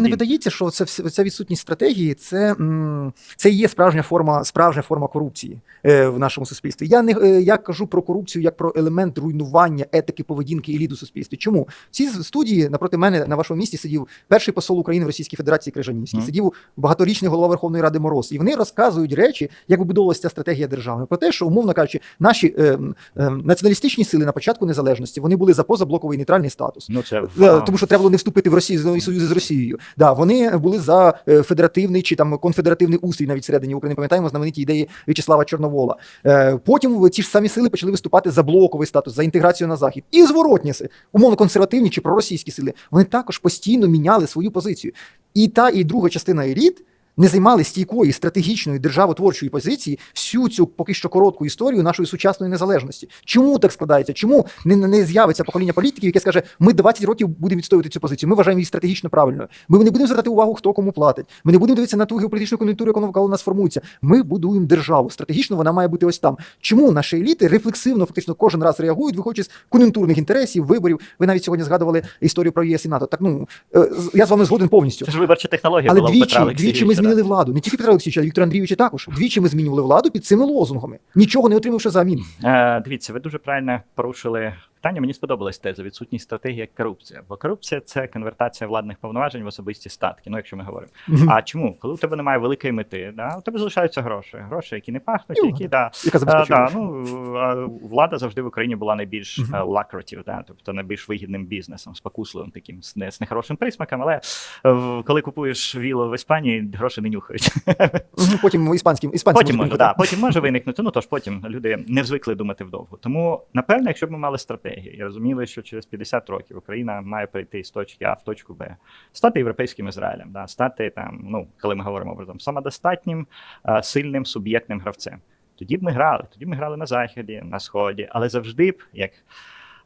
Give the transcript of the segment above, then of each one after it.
не видається, що це ця відсутність стратегії, це, це і є справжня форма, справжня форма корупції е, в нашому суспільстві. Я не е, я кажу про корупцію як про елемент руйнування етики поведінки еліт у суспільстві. Чому в цій студії напроти мене на вашому місці сидів перший посол України в Російській Федерації Крижанівський, Мгм. сидів багаторічний голова Верховної Ради Мороз, і вони розказують речі, як вибудовувалася ця стратегія держави. Про те, що умовно кажучи, наші е, е, націоналістичні сили на початку незалежності вони були за позаблоковий нейтральний статус. Ну, це Е, Тому що треба було не вступити в Росію в союзи з Росією. Да, вони були за е, федеративний чи там конфедеративний устрій навіть всередині України. Пам'ятаємо знамениті ідеї В'ячеслава Чорновола. Е, Потім ті ж самі сили почали виступати за блоковий статус, за інтеграцію на захід. І зворотні умовно консервативні чи проросійські сили. Вони також постійно міняли свою позицію. І та, і друга частина еліт. Не займали стійкої стратегічної державотворчої позиції всю цю поки що коротку історію нашої сучасної незалежності. Чому так складається? Чому не, не з'явиться покоління політиків, яке скаже, ми 20 років будемо відстоювати цю позицію. Ми вважаємо її стратегічно правильною. Ми не будемо звертати увагу, хто кому платить. Ми не будемо дивитися на ту геополітичну кон'юнктуру, яка навколо нас формується. Ми будуємо державу. Стратегічно вона має бути ось там. Чому наші еліти рефлексивно, фактично кожен раз реагують, виходячи з кон'юнктурних інтересів, виборів. Ви навіть сьогодні згадували історію про ЄС і НАТО. Так ну е, я з вами згоден повністю. Це ж виборча технологія Але була двічі, Петра двічі ми да. Змінили владу. Не тільки Петра Олексійовича, а Віктора Андрійовича також. Двічі ми змінювали владу під цими лозунгами, нічого не отримавши замін. Е, дивіться, ви дуже правильно порушили питання. Мені сподобалась теза відсутність стратегії як корупція. Бо корупція це конвертація владних повноважень в особисті статки. Ну, якщо ми говоримо. А чому? Коли у тебе немає великої мети, да, у тебе залишаються гроші. Гроші, які не пахнуть, Ну, які да. А, да, ну, влада завжди в Україні була найбільш е, lucrative, да, тобто найбільш вигідним бізнесом, спокусливим таким з, не, з нехорошим присмаком, але е, в- коли купуєш віло в Іспанії, гроші не нюхають. Потім іспанським іспанцям Потім може, да, потім може виникнути. Ну тож потім люди не звикли думати вдовго. Тому, напевно, якщо б ми мали стратегію і розуміли, що через 50 років Україна має перейти з точки А в точку Б, стати європейським Ізраїлем, да, стати там, ну коли ми говоримо образом, самодостатнім, сильним суб'єктним гравцем. Тоді б ми грали. Тоді б ми грали на заході, на сході, але завжди б як.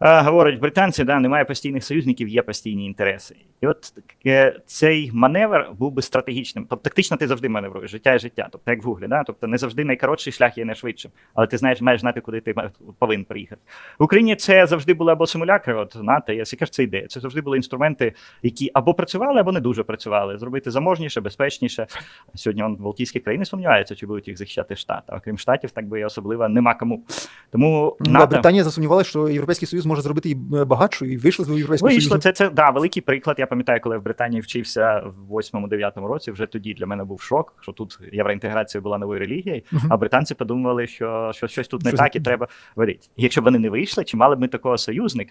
Е, Говорять британці, да, немає постійних союзників, є постійні інтереси. І от е, цей маневр був би стратегічним. Тобто тактично ти завжди маневруєш життя і життя. Тобто, як в гуглі, да? тобто не завжди найкоротший шлях є найшвидшим, але ти знаєш, маєш знати, куди ти повинен приїхати. В Україні це завжди були або симулякри, от НАТО, яка ж це ідея. Це завжди були інструменти, які або працювали, або не дуже працювали. Зробити заможніше, безпечніше. Сьогодні он, Балтійські країни сумніваються, чи будуть їх захищати Штати. А окрім штатів, так би і особливо нема кому. Тому НАТО... Британія засумнівалася, що Європейський Союз може зробити її е, багатшою і вийшла з Європейського Вийшло Союзу. це, це да, великий приклад. Я пам'ятаю, коли я в Британії вчився в 8-9 році. Вже тоді для мене був шок, що тут євроінтеграція була новою релігією. Мгм. А британці подумали, що, що щось тут не Щось так і треба варити. Якщо б вони не вийшли, чи мали б ми такого союзника?